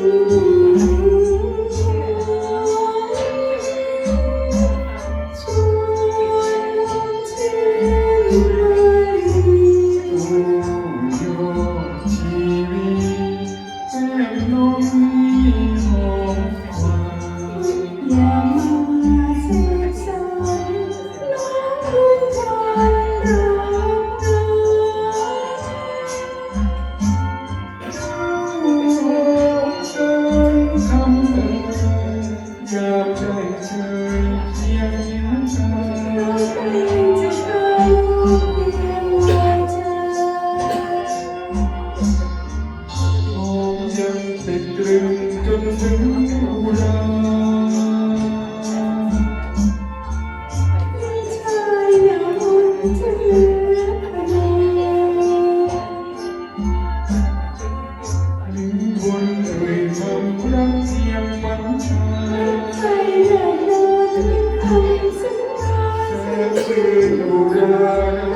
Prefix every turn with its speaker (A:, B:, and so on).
A: you.
B: ช้ำเติมอยากไดเธอยังเห็เธอมองยังติดตรึงจนถึง
A: Spirit, O God.